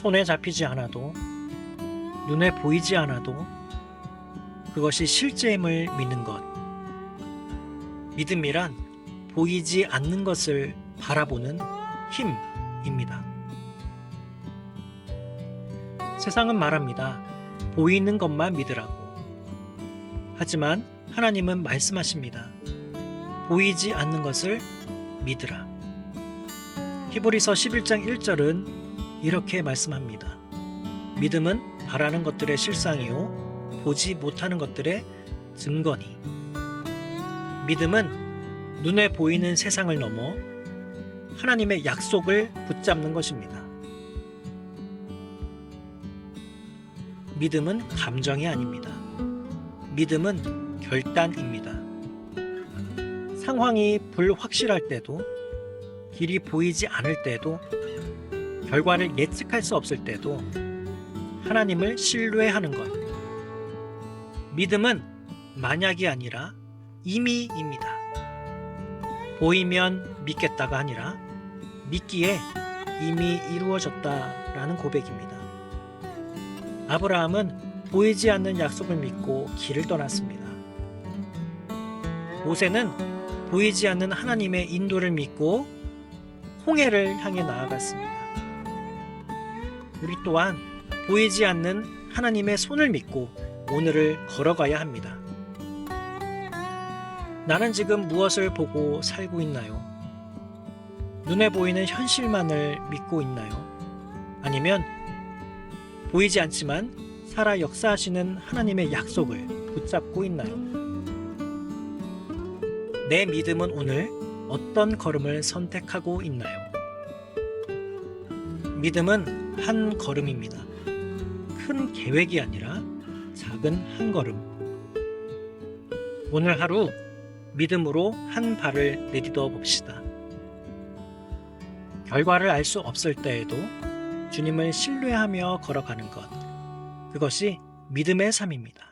손에 잡히지 않아도 눈에 보이지 않아도 그것이 실제임을 믿는 것. 믿음이란 보이지 않는 것을 바라보는 힘입니다. 세상은 말합니다. 보이는 것만 믿으라고. 하지만 하나님은 말씀하십니다. 보이지 않는 것을 믿으라. 히브리서 11장 1절은 이렇게 말씀합니다. 믿음은 바라는 것들의 실상이요 보지 못하는 것들의 증거니. 믿음은 눈에 보이는 세상을 넘어 하나님의 약속을 붙잡는 것입니다. 믿음은 감정이 아닙니다. 믿음은 결단입니다. 상황이 불확실할 때도, 길이 보이지 않을 때도, 결과를 예측할 수 없을 때도 하나님을 신뢰하는 것. 믿음은 만약이 아니라 이미입니다. 보이면 믿겠다가 아니라 믿기에 이미 이루어졌다라는 고백입니다. 아브라함은 보이지 않는 약속을 믿고 길을 떠났습니다. 모세는 보이지 않는 하나님의 인도를 믿고 홍해를 향해 나아갔습니다. 우리 또한 보이지 않는 하나님의 손을 믿고 오늘을 걸어가야 합니다. 나는 지금 무엇을 보고 살고 있나요? 눈에 보이는 현실만을 믿고 있나요? 아니면 보이지 않지만 살아 역사하시는 하나님의 약속을 붙잡고 있나요? 내 믿음은 오늘 어떤 걸음을 선택하고 있나요? 믿음은 한 걸음입니다. 큰 계획이 아니라 작은 한 걸음. 오늘 하루 믿음으로 한 발을 내딛어 봅시다. 결과를 알 수 없을 때에도 주님을 신뢰하며 걸어가는 것. 그것이 믿음의 삶입니다.